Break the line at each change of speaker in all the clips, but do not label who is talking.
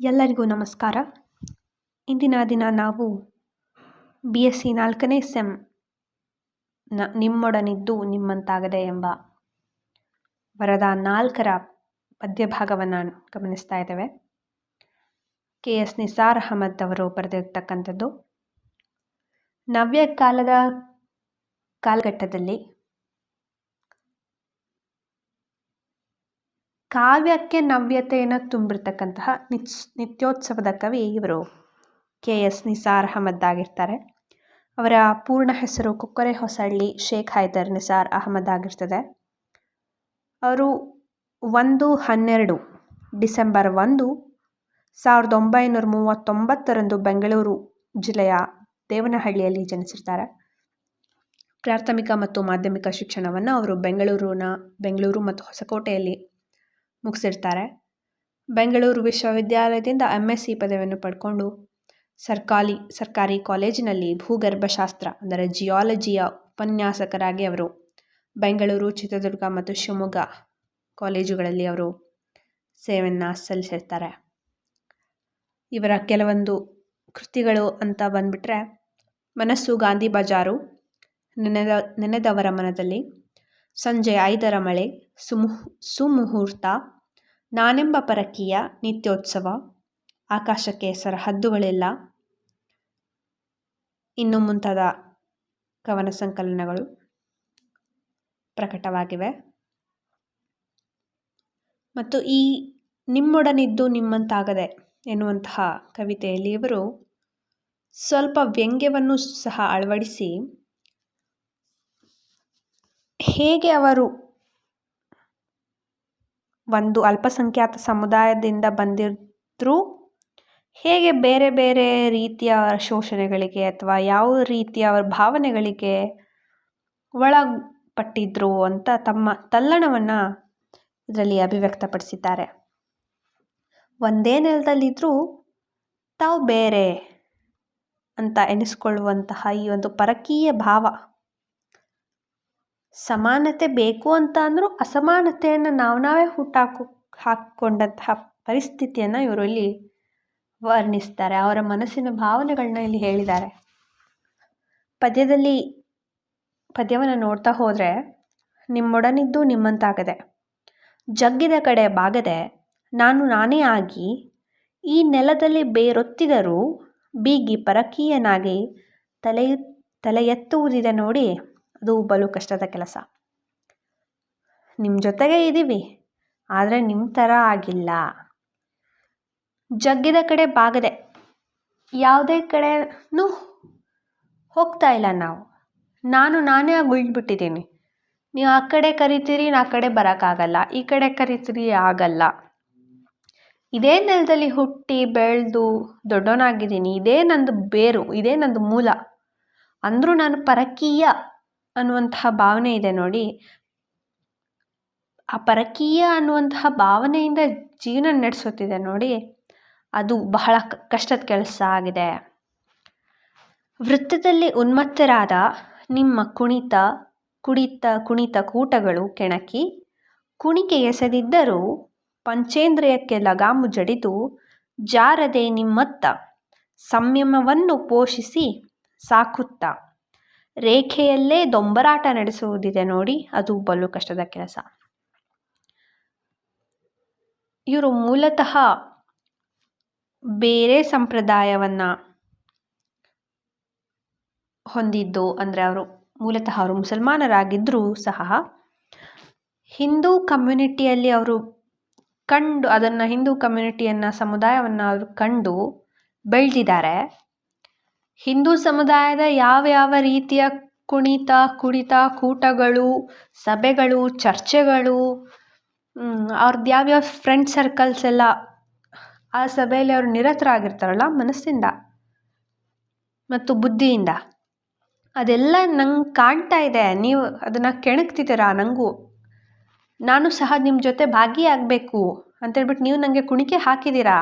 ಎಲ್ಲರಿಗೂ ನಮಸ್ಕಾರ. ಇಂದಿನ ದಿನ ನಾವು ಬಿ ಎಸ್ ಸಿ ನಾಲ್ಕನೇ ಸೆಮ್ನ ನಿಮ್ಮೊಡನಿದ್ದು ನಿಮ್ಮಂತಾಗದೆ ಎಂಬ ವರದ ನಾಲ್ಕರ ಪದ್ಯಭಾಗವನ್ನು ಗಮನಿಸ್ತಾ ಇದ್ದೇವೆ. ಕೆ ಎಸ್ ನಿಸಾರ್ ಅಹಮದ್ ಅವರು ಬರೆದಿರ್ತಕ್ಕಂಥದ್ದು. ನವ್ಯ ಕಾಲದ ಕಾಲಘಟ್ಟದಲ್ಲಿ ಕಾವ್ಯಕ್ಕೆ ನವ್ಯತೆಯನ್ನು ತುಂಬಿರ್ತಕ್ಕಂತಹ ನಿತ್ಸ್ ನಿತ್ಯೋತ್ಸವದ ಕವಿ ಇವರು ಕೆ ಎಸ್ ನಿಸಾರ್ ಅಹಮದ್ ಆಗಿರ್ತಾರೆ. ಅವರ ಪೂರ್ಣ ಹೆಸರು ಕುಕ್ಕರೆ ಹೊಸಳ್ಳಿ ಶೇಖ್ ಹೈದರ್ ನಿಸಾರ್ ಅಹಮದ್ ಆಗಿರ್ತದೆ. ಅವರು ಒಂದು ಹನ್ನೆರಡು ಡಿಸೆಂಬರ್ ಒಂದು ಸಾವಿರದ ಒಂಬೈನೂರ ಮೂವತ್ತೊಂಬತ್ತರಂದು ಬೆಂಗಳೂರು ಜಿಲ್ಲೆಯ ದೇವನಹಳ್ಳಿಯಲ್ಲಿ ಜನಿಸಿರ್ತಾರೆ. ಪ್ರಾಥಮಿಕ ಮತ್ತು ಮಾಧ್ಯಮಿಕ ಶಿಕ್ಷಣವನ್ನು ಅವರು ಬೆಂಗಳೂರಿನ, ಬೆಂಗಳೂರು ಮತ್ತು ಹೊಸಕೋಟೆಯಲ್ಲಿ ಮುಗಿಸಿರ್ತಾರೆ. ಬೆಂಗಳೂರು ವಿಶ್ವವಿದ್ಯಾಲಯದಿಂದ ಎಂ ಎಸ್ ಸಿ ಪದವಿಯನ್ನು ಪಡ್ಕೊಂಡು ಸರ್ಕಾರಿ ಸರ್ಕಾರಿ ಕಾಲೇಜಿನಲ್ಲಿ ಭೂಗರ್ಭಶಾಸ್ತ್ರ, ಅಂದರೆ ಜಿಯಾಲಜಿಯ ಉಪನ್ಯಾಸಕರಾಗಿ ಅವರು, ಬೆಂಗಳೂರು, ಚಿತ್ರದುರ್ಗ ಮತ್ತು ಶಿವಮೊಗ್ಗ ಕಾಲೇಜುಗಳಲ್ಲಿ ಅವರು ಸೇವೆಯನ್ನು ಸಲ್ಲಿಸಿರ್ತಾರೆ. ಇವರ ಕೆಲವೊಂದು ಕೃತಿಗಳು ಅಂತ ಬಂದ್ಬಿಟ್ರೆ, ಮನಸ್ಸು ಗಾಂಧಿ ಬಜಾರು ನೆನೆದ, ನೆನೆದವರ ಮನದಲ್ಲಿ ಸಂಜೆ ಐದರ ಮಳೆ ಸುಮು ಸುಮುಹೂರ್ತ, ನಾನೆಂಬ ಪರಕೀಯ, ನಿತ್ಯೋತ್ಸವ ಆಕಾಶಕ್ಕೆ ಸರಹದ್ದುಗಳಿಲ್ಲ ಇನ್ನು ಮುಂತಾದ ಕವನ ಸಂಕಲನಗಳು ಪ್ರಕಟವಾಗಿವೆ. ಮತ್ತು ಈ ನಿಮ್ಮೊಡನಿದ್ದು ನಿಮ್ಮಂತಾಗದೆ ಎನ್ನುವಂತಹ ಕವಿತೆಯಲ್ಲಿ ಇವರು ಸ್ವಲ್ಪ ವ್ಯಂಗ್ಯವನ್ನು ಸಹ ಅಳವಡಿಸಿ ಹೇಗೆ ಅವರು ಒಂದು ಅಲ್ಪಸಂಖ್ಯಾತ ಸಮುದಾಯದಿಂದ ಬಂದಿದ್ದರೂ ಹೇಗೆ ಬೇರೆ ಬೇರೆ ರೀತಿಯ ಶೋಷಣೆಗಳಿಗೆ ಅಥವಾ ಯಾವ ರೀತಿಯ ಅವರ ಭಾವನೆಗಳಿಗೆ ಒಳಪಟ್ಟಿದ್ರು ಅಂತ ತಮ್ಮ ತಲ್ಲಣವನ್ನು ಇದರಲ್ಲಿ ಅಭಿವ್ಯಕ್ತಪಡಿಸಿದ್ದಾರೆ. ಒಂದೇ ನೆಲದಲ್ಲಿದ್ದರೂ ತಾವು ಬೇರೆ ಅಂತ ಎನಿಸ್ಕೊಳ್ಳುವಂತಹ ಈ ಒಂದು ಪರಕೀಯ ಭಾವ ಸಮಾನತೆ ಬೇಕು ಅಂತ ಅಂದರೂ ಅಸಮಾನತೆಯನ್ನು ನಾವು ನಾವೇ ಹುಟ್ಟಾಕು, ಹಾಕ್ಕೊಂಡಂತಹ ಪರಿಸ್ಥಿತಿಯನ್ನು ಇವರು ಇಲ್ಲಿ ವರ್ಣಿಸ್ತಾರೆ. ಅವರ ಮನಸ್ಸಿನ ಭಾವನೆಗಳನ್ನ ಇಲ್ಲಿ ಹೇಳಿದ್ದಾರೆ. ಪದ್ಯದಲ್ಲಿ ಪದ್ಯವನ್ನು ನೋಡ್ತಾ ಹೋದರೆ ನಿಮ್ಮೊಡನಿದ್ದು ನಿಮ್ಮಂತಾಗದೆ, ಜಗ್ಗಿದ ಕಡೆ ಬಾಗದೆ ನಾನು ನಾನೇ ಆಗಿ ಈ ನೆಲದಲ್ಲಿ ಬೇರೊತ್ತಿದರೂ ಬೀಗಿ ಪರಕೀಯನಾಗಿ ತಲೆ ತಲೆ ಎತ್ತುವುದಿದೆ ನೋಡಿ ಅದು ಬಲು ಕಷ್ಟದ ಕೆಲಸ. ನಿಮ್ಮ ಜೊತೆಗೆ ಇದ್ದೀವಿ ಆದರೆ ನಿಮ್ಮ ಥರ ಆಗಿಲ್ಲ. ಜಗ್ಗಿದ ಕಡೆ ಬಾಗದೆ, ಯಾವುದೇ ಕಡೆನೂ ಹೋಗ್ತಾ ಇಲ್ಲ ನಾವು. ನಾನು ನಾನೇ ಆಗಿ ಉಳ್ಬಿಟ್ಟಿದ್ದೀನಿ ನೀವು ಆ ಕಡೆ ಕರಿತೀರಿ, ನಾ ಕಡೆ ಬರೋಕ್ಕಾಗಲ್ಲ, ಈ ಕಡೆ ಕರಿತೀರಿ ಆಗಲ್ಲ. ಇದೇ ನೆಲದಲ್ಲಿ ಹುಟ್ಟಿ ಬೆಳೆದು ದೊಡ್ಡವನಾಗಿದ್ದೀನಿ, ಇದೇ ನಂದು ಬೇರು, ಇದೇ ನಂದು ಮೂಲ. ಅಂದರೂ ನಾನು ಪರಕೀಯ. ಅನ್ನುವಂತಹ ಭಾವನೆ ಇದೆ ನೋಡಿ. ಆ ಪರಕೀಯ ಅನ್ನುವಂತಹ ಭಾವನೆಯಿಂದ ಜೀವನ ನಡೆಸುತ್ತಿದೆ ನೋಡಿ. ಅದು ಬಹಳ ಕಷ್ಟದ ಕೆಲಸ ಆಗಿದೆ. ವೃತ್ತದಲ್ಲಿ ಉನ್ಮತ್ತರಾದ ನಿಮ್ಮ ಕುಣಿತ, ಕುಡಿತ, ಕುಣಿತ ಕೂಟಗಳು ಕೆಣಕಿ, ಕುಣಿಕೆ ಎಸೆದಿದ್ದರೂ ಪಂಚೇಂದ್ರಿಯಕ್ಕೆ ಲಗಾಮು ಜಡಿದು ಜಾರದೆ ನಿಮ್ಮತ್ತ ಸಂಯಮವನ್ನು ಪೋಷಿಸಿ ಸಾಕುತ್ತಾ ರೇಖೆಯಲ್ಲೇ ದೊಂಬರಾಟ ನಡೆಸುವುದಿದೆ ನೋಡಿ, ಅದು ಬಲು ಕಷ್ಟದ ಕೆಲಸ. ಇವರು ಮೂಲತಃ ಬೇರೆ ಸಂಪ್ರದಾಯವನ್ನು ಹೊಂದಿದ್ದು ಅಂದರೆ ಅವರು ಮೂಲತಃ ಅವರು ಮುಸಲ್ಮಾನರಾಗಿದ್ದರೂ ಸಹ ಹಿಂದೂ ಕಮ್ಯುನಿಟಿಯಲ್ಲಿ ಅವರು ಕಂಡು ಅದನ್ನು ಹಿಂದೂ ಕಮ್ಯುನಿಟಿಯನ್ನು ಸಮುದಾಯವನ್ನು ಅವರು ಕಂಡು ಬೆಳೆದಿದ್ದಾರೆ. ಹಿಂದೂ ಸಮುದಾಯದ ಯಾವ ಯಾವ ರೀತಿಯ ಕುಣಿತ ಕುಡಿತ ಕೂಟಗಳು, ಸಭೆಗಳು, ಚರ್ಚೆಗಳು ಅವ್ರದ್ದು ಯಾವ್ಯಾವ ಫ್ರೆಂಡ್ ಸರ್ಕಲ್ಸ್ ಎಲ್ಲ ಆ ಸಭೆಯಲ್ಲಿ ಅವರು ನಿರತರಾಗಿರ್ತಾರಲ್ಲ ಮನಸ್ಸಿಂದ ಮತ್ತು ಬುದ್ಧಿಯಿಂದ. ಅದೆಲ್ಲ ನಂಗೆ ಕಾಣ್ತಾ ಇದೆ. ನೀವು ಅದನ್ನು ಕೆಣಕ್ತಿದ್ದೀರಾ ನನಗೂ ನಾನು ಸಹ ನಿಮ್ಮ ಜೊತೆ ಭಾಗಿಯಾಗಬೇಕು ಅಂತೇಳ್ಬಿಟ್ಟು ನೀವು ನನಗೆ ಕುಣಿಕೆ ಹಾಕಿದ್ದೀರಾ?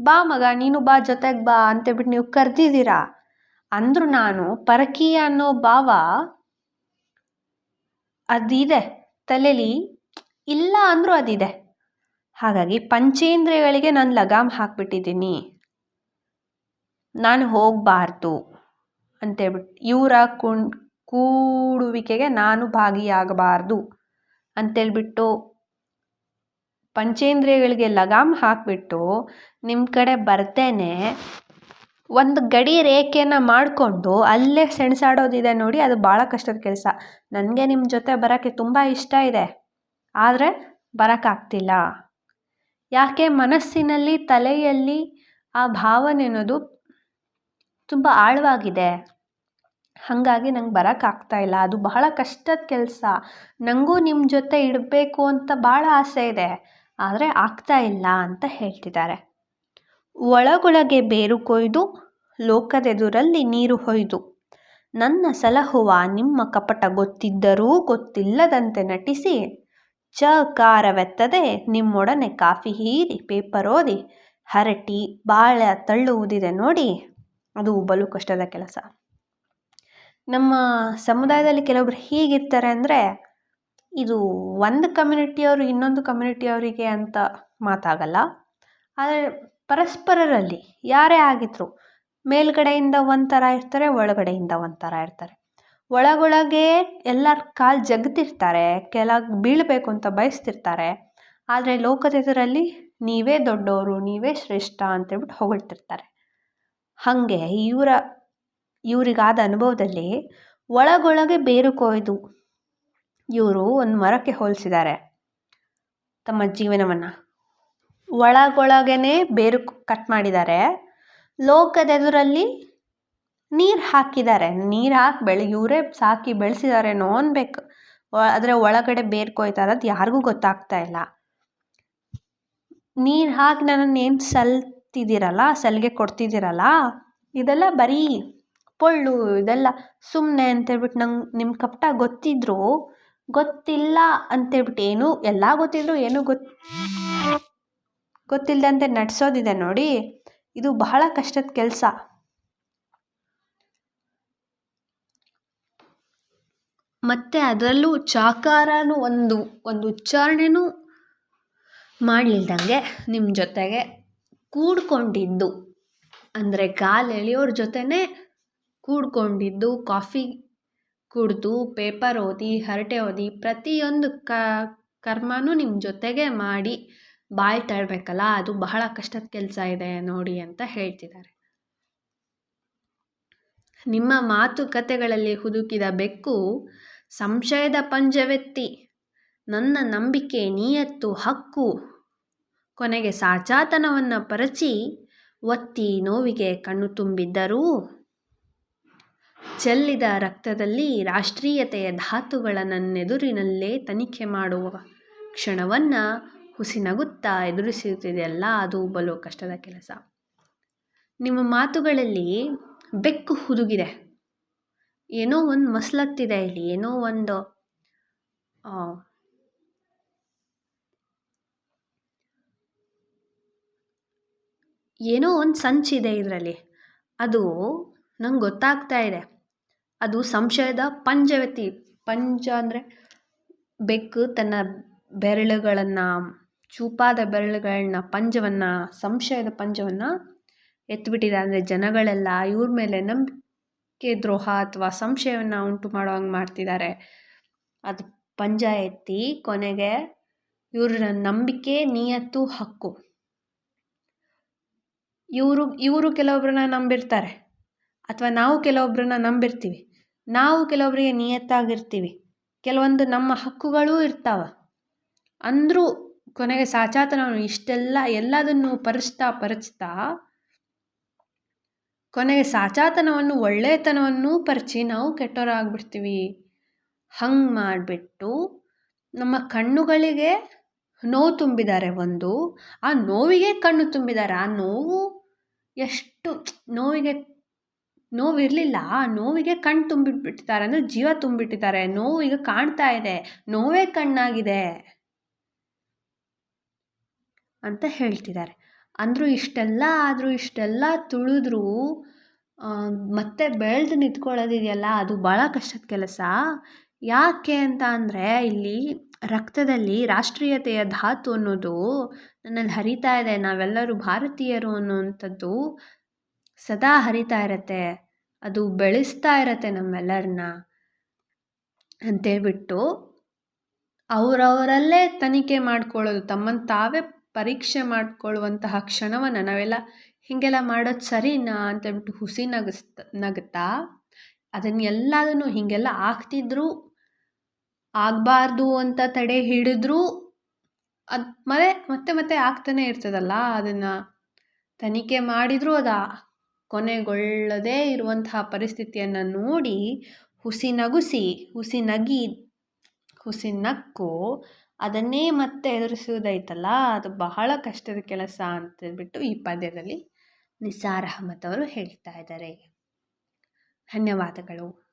ಬಾ ಮಗ, ನೀನು ಬಾ, ಜೊತೆಗೆ ಬಾ ಅಂತೇಳ್ಬಿಟ್ಟು ನೀವು ಕರೆದಿದ್ದೀರಾ? ಅಂದರೂ ನಾನು, ಪರಕೀಯ ಅನ್ನೋ ಭಾವ ಅದಿದೆ ತಲೆಯಲ್ಲಿ ಇಲ್ಲ ಅಂದರೂ ಅದಿದೆ. ಹಾಗಾಗಿ ಪಂಚೇಂದ್ರಿಯಗಳಿಗೆ ನಾನು ಲಗಾಮ್ ಹಾಕ್ಬಿಟ್ಟಿದ್ದೀನಿ. ನಾನು ಹೋಗಬಾರ್ದು ಅಂತೇಳ್ಬಿಟ್ಟು ಇವರ ಕುಣ್, ಕೂಡುವಿಕೆಗೆ ನಾನು ಭಾಗಿಯಾಗಬಾರ್ದು ಅಂತೇಳ್ಬಿಟ್ಟು ಪಂಚೇಂದ್ರಿಯಗಳಿಗೆ ಲಗಾಮ್ ಹಾಕಿಬಿಟ್ಟು ನಿಮ್ಮ ಕಡೆ ಬರ್ತೇನೆ, ಒಂದು ಗಡಿ ರೇಖೆನ ಮಾಡಿಕೊಂಡು ಅಲ್ಲೇ ಸೆಣಸಾಡೋದಿದೆ ನೋಡಿ, ಅದು ಭಾಳ ಕಷ್ಟದ ಕೆಲಸ. ನನಗೆ ನಿಮ್ಮ ಜೊತೆ ಬರೋಕ್ಕೆ ತುಂಬ ಇಷ್ಟ ಇದೆ, ಆದರೆ ಬರೋಕ್ಕಾಗ್ತಿಲ್ಲ ಯಾಕೆ ಮನಸ್ಸಿನಲ್ಲಿ, ತಲೆಯಲ್ಲಿ ಆ ಭಾವನೆ ಅನ್ನೋದು ತುಂಬ ಆಳವಾಗಿದೆ. ಹಾಗಾಗಿ ನಂಗೆ ಬರೋಕ್ಕಾಗ್ತಾ ಇಲ್ಲ. ಅದು ಬಹಳ ಕಷ್ಟದ ಕೆಲಸ. ನನಗೂ ನಿಮ್ಮ ಜೊತೆ ಇಡಬೇಕು ಅಂತ ಭಾಳ ಆಸೆ ಇದೆ. ಆದರೆ ಆಗ್ತಾ ಇಲ್ಲ ಅಂತ ಹೇಳ್ತಿದ್ದಾರೆ. ಒಳಗೊಳಗೆ ಬೇರು ಕೊಯ್ದು ಲೋಕದೆದುರಲ್ಲಿ ನೀರು ಹೊಯ್ದು, ನನ್ನ ಸಲಹುವ ನಿಮ್ಮ ಕಪಟ ಗೊತ್ತಿದ್ದರೂ ಗೊತ್ತಿಲ್ಲದಂತೆ ನಟಿಸಿ, ಚಕಾರವೆತ್ತದೆ ನಿಮ್ಮೊಡನೆ ಕಾಫಿ ಹೀರಿ ಪೇಪರ್ ಓದಿ, ಹರಟಿ ಬಾಳ ತಳ್ಳುವುದಿದೆ ನೋಡಿ, ಅದು ಬಲು ಕಷ್ಟದ ಕೆಲಸ. ನಮ್ಮ ಸಮುದಾಯದಲ್ಲಿ ಕೆಲವೊಬ್ರು ಹೀಗಿರ್ತಾರೆ ಅಂದರೆ ಇದು ಒಂದು ಕಮ್ಯುನಿಟಿಯವರು ಇನ್ನೊಂದು ಕಮ್ಯುನಿಟಿಯವರಿಗೆ ಅಂತ ಮಾತಾಗಲ್ಲ. ಆದರೆ ಪರಸ್ಪರರಲ್ಲಿ ಯಾರೇ ಆಗಿದ್ರು ಮೇಲ್ಗಡೆಯಿಂದ ಒಂಥರ ಇರ್ತಾರೆ, ಒಳಗಡೆಯಿಂದ ಒಂಥರ ಇರ್ತಾರೆ. ಒಳಗೊಳಗೆ ಎಲ್ಲರ ಕಾಲು ಜಗ್ತಿರ್ತಾರೆ, ಕೆಳಗೆ ಬೀಳಬೇಕು ಅಂತ ಬಯಸ್ತಿರ್ತಾರೆ. ಆದರೆ ಲೋಕದೆದುರಲ್ಲಿ ನೀವೇ ದೊಡ್ಡವರು ನೀವೇ ಶ್ರೇಷ್ಠ ಅಂತೇಳ್ಬಿಟ್ಟು ಹೊಗಳ್ತಿರ್ತಾರೆ. ಹಾಗೆ ಇವರ, ಇವರಿಗಾದ ಅನುಭವದಲ್ಲಿ ಒಳಗೊಳಗೆ ಬೇರು ಕೊಯ್ದು ಇವರು ಒಂದು ಮರಕ್ಕೆ ಹೋಲಿಸಿದ್ದಾರೆ ತಮ್ಮ ಜೀವನವನ್ನು. ಒಳಗೊಳಗೇ ಬೇರು ಕಟ್ ಮಾಡಿದ್ದಾರೆ ಲೋಕದೆದುರಲ್ಲಿ ನೀರು ಹಾಕಿದ್ದಾರೆ ನೀರು ಹಾಕಿ ಬೆಳೆ, ಇವರೇ ಸಾಕಿ ಬೆಳೆಸಿದ್ದಾರೆ ಅನ್ಬೇಕು. ಅದರ ಒಳಗಡೆ ಬೇರು ಕೊಯ್ತಾ ಇರೋದು ಯಾರಿಗೂ ಗೊತ್ತಾಗ್ತಾ ಇಲ್ಲ. ನೀರು ಹಾಕಿ ನನ್ನನ್ನು ಏನು ಸಲ್ತಿದ್ದೀರಲ್ಲ ಸಲಿಗೆ ಕೊಡ್ತಿದ್ದೀರಲ್ಲ ಇದೆಲ್ಲ ಬರೀ ಪೊಳ್ಳು, ಇದೆಲ್ಲ ಸುಮ್ಮನೆ ಅಂತೇಳ್ಬಿಟ್ಟು ನಂಗೆ ನಿಮ್ಮ ಕಪಟ ಗೊತ್ತಿದ್ರು ಗೊತ್ತಿಲ್ಲ ಅಂತೇಳ್ಬಿಟ್ಟು ಏನು, ಎಲ್ಲ ಗೊತ್ತಿದ್ರು ಏನು ಗೊತ್ತು ಗೊತ್ತಿಲ್ಲದಂತೆ ನಡೆಸೋದಿದೆ ನೋಡಿ. ಇದು ಬಹಳ ಕಷ್ಟದ ಕೆಲಸ. ಮತ್ತು ಅದರಲ್ಲೂ ಚಾಕಾರನೂ ಒಂದು ಒಂದು ಉಚ್ಚಾರಣೆನೂ ಮಾಡಲಿಲ್ದಂಗೆ ನಿಮ್ಮ ಜೊತೆಗೆ ಕೂಡ್ಕೊಂಡಿದ್ದು. ಅಂದರೆ ಕಾಲು ಎಳೆಯೋರ ಜೊತೆನೇ ಕೂಡ್ಕೊಂಡಿದ್ದು, ಕಾಫಿ ಕುಡಿದು, ಪೇಪರ್ ಓದಿ, ಹರಟೆ ಓದಿ ಪ್ರತಿಯೊಂದು ಕರ್ಮನೂ ನಿಮ್ಮ ಜೊತೆಗೆ ಮಾಡಿ ಬಾಯಿ ತಳ್ಳಬೇಕಲ್ಲ ಅದು ಬಹಳ ಕಷ್ಟದ ಕೆಲಸ ಇದೆ ನೋಡಿ ಅಂತ ಹೇಳ್ತಿದ್ದಾರೆ. ನಿಮ್ಮ ಮಾತುಕತೆಗಳಲ್ಲಿ ಹುದುಕಿದ ಬೆಕ್ಕು ಸಂಶಯದ ಪಂಜವೆತ್ತಿ. ನನ್ನ ನಂಬಿಕೆ, ನಿಯತ್ತು, ಹಕ್ಕು. ಕೊನೆಗೆ ಸಾಚಾತನವನ್ನು ಪರಚಿ, ಒತ್ತಿ ನೋವಿಗೆ ಕಣ್ಣು ತುಂಬಿದ್ದರೂ ಚೆಲ್ಲಿದ ರಕ್ತದಲ್ಲಿ ರಾಷ್ಟ್ರೀಯತೆಯ ಧಾತುಗಳ ನನ್ನೆದುರಿನಲ್ಲೇ ತನಿಖೆ ಮಾಡುವ ಕ್ಷಣವನ್ನು ಹುಸಿನಗುತ್ತಾ ಎದುರಿಸುತ್ತಿದೆಯಲ್ಲ, ಅದು ಬಲು ಕಷ್ಟದ ಕೆಲಸ. ನಿಮ್ಮ ಮಾತುಗಳಲ್ಲಿ ಬೆಕ್ಕು ಹುದುಗಿದೆ. ಏನೋ ಒಂದು ಮಸ್ಲತ್ತಿದೆ ಇಲ್ಲಿ, ಏನೋ ಒಂದು ಏನೋ ಒಂದು ಸಂಚಿದೆ ಇದರಲ್ಲಿ. ಅದು ನಂಗೆ ಗೊತ್ತಾಗ್ತಾ ಇದೆ. ಅದು ಸಂಶಯದ ಪಂಜವತಿ ಪಂಜ ಅಂದರೆ ಬೆಕ್ಕು ತನ್ನ ಬೆರಳುಗಳನ್ನು, ಚೂಪಾದ ಬೆರಳುಗಳನ್ನ, ಪಂಜವನ್ನು, ಸಂಶಯದ ಪಂಜವನ್ನು ಎತ್ತಿಬಿಟ್ಟಿದೆ ಅಂದರೆ ಜನಗಳೆಲ್ಲ ಇವ್ರ ಮೇಲೆ ನಂಬಿಕೆ ದ್ರೋಹ ಅಥವಾ ಸಂಶಯವನ್ನು ಉಂಟು ಮಾಡೋ ಹಂಗೆ ಮಾಡ್ತಿದ್ದಾರೆ ಅದು ಪಂಜ ಎತ್ತಿ ಕೊನೆಗೆ ಇವ್ರ ನಂಬಿಕೆ, ನಿಯತ್ತು, ಹಕ್ಕು. ಇವರು ಇವರು ಕೆಲವೊಬ್ಬರನ್ನ ನಂಬಿರ್ತಾರೆ. ಅಥವಾ ನಾವು ಕೆಲವೊಬ್ಬರನ್ನ ನಂಬಿರ್ತೀವಿ. ನಾವು ಕೆಲವೊಬ್ಬರಿಗೆ ನಿಯತ್ತಾಗಿರ್ತೀವಿ. ಕೆಲವೊಂದು ನಮ್ಮ ಹಕ್ಕುಗಳೂ ಇರ್ತಾವೆ. ಅಂದರೂ ಕೊನೆಗೆ ಸಾಚಾತನವನ್ನು ಇಷ್ಟೆಲ್ಲ ಎಲ್ಲದನ್ನು ಪರಚ್ತಾ ಪರಿಚ್ತಾ ಕೊನೆಗೆ ಸಾಚಾತನವನ್ನು ಒಳ್ಳೆಯತನವನ್ನು ಪರಿಚಿ ನಾವು ಕೆಟ್ಟವರಾಗ್ಬಿಡ್ತೀವಿ. ಹಂಗೆ ಮಾಡಿಬಿಟ್ಟು ನಮ್ಮ ಕಣ್ಣುಗಳಿಗೆ ನೋವು ತುಂಬಿದ್ದಾರೆ ಒಂದು. ಆ ನೋವಿಗೆ ಕಣ್ಣು ತುಂಬಿದ್ದಾರೆ ಆ ನೋವು ಎಷ್ಟು ನೋವಿಗೆ ನೋವಿರಲಿಲ್ಲ. ಆ ನೋವಿಗೆ ಕಣ್ಣು ತುಂಬಿಟ್ಬಿಟ್ಟಿದ್ದಾರೆ ಅಂದರೆ ಜೀವ ತುಂಬಿಟ್ಟಿದ್ದಾರೆ. ನೋವು ಈಗ ಕಾಣ್ತಾ ಇದೆ. ನೋವೇ ಕಣ್ಣಾಗಿದೆ ಅಂತ ಹೇಳ್ತಿದ್ದಾರೆ. ಅಂದರೂ ಇಷ್ಟೆಲ್ಲ ಆದರೂ, ಇಷ್ಟೆಲ್ಲ ತುಳಿದ್ರೂ ಮತ್ತೆ ಬೆಳೆದು ನಿಂತ್ಕೊಳ್ಳೋದಿದೆಯಲ್ಲ, ಅದು ಭಾಳ ಕಷ್ಟದ ಕೆಲಸ. ಯಾಕೆ ಅಂತ ಅಂದರೆ, ಇಲ್ಲಿ ರಕ್ತದಲ್ಲಿ ರಾಷ್ಟ್ರೀಯತೆಯ ಧಾತು ಅನ್ನೋದು ನನ್ನಲ್ಲಿ ಹರಿತಾ ಇದೆ. ನಾವೆಲ್ಲರೂ ಭಾರತೀಯರು ಅನ್ನುವಂಥದ್ದು ಸದಾ ಹರಿತಾ ಇರತ್ತೆ, ಅದು ಬೆಳೆಸ್ತಾ ಇರತ್ತೆ ನಮ್ಮೆಲ್ಲರನ್ನ ಅಂತೇಳ್ಬಿಟ್ಟು ಅವರವರಲ್ಲೇ ತನಿಖೆ ಮಾಡ್ಕೊಳ್ಳೋದು ತಮ್ಮನ್ನು ತಾವೇ ಪರೀಕ್ಷೆ ಮಾಡಿಕೊಳ್ಳುವಂತಹ ಕ್ಷಣವನ್ನು ನಾವೆಲ್ಲ ಹೀಗೆಲ್ಲ ಮಾಡೋದು ಸರಿನಾ ಅಂತೇಳ್ಬಿಟ್ಟು ಹುಸಿ ನಗಸ್ ನಗ್ತಾ ಅದನ್ನೆಲ್ಲದನ್ನು ಹೀಗೆಲ್ಲ ಆಗ್ತಿದ್ರು, ಆಗಬಾರ್ದು ಅಂತ ತಡೆ ಹಿಡಿದ್ರೂ, ಅದು ಮತ್ತೆ ಮತ್ತೆ ಮತ್ತೆ ಆಗ್ತಾನೆ ಇರ್ತದಲ್ಲ, ಅದನ್ನು ತನಿಖೆ ಮಾಡಿದರೂ ಅದು ಕೊನೆಗೊಳ್ಳದೇ ಇರುವಂತಹ ಪರಿಸ್ಥಿತಿಯನ್ನು ನೋಡಿ ಹುಸಿ ನಗುಸಿ, ಹುಸಿ ನಗಿ, ಹುಸಿ ನಕ್ಕು, ಅದನ್ನೇ ಮತ್ತೆ ಎದುರಿಸುವುದೈತಲ್ಲ ಅದು ಬಹಳ ಕಷ್ಟದ ಕೆಲಸ ಅಂತೇಳ್ಬಿಟ್ಟು ಈ ಪದ್ಯದಲ್ಲಿ ನಿಸಾರ್ ಅಹಮದ್ ಅವರು ಹೇಳ್ತಾ ಇದ್ದಾರೆ. ಧನ್ಯವಾದಗಳು.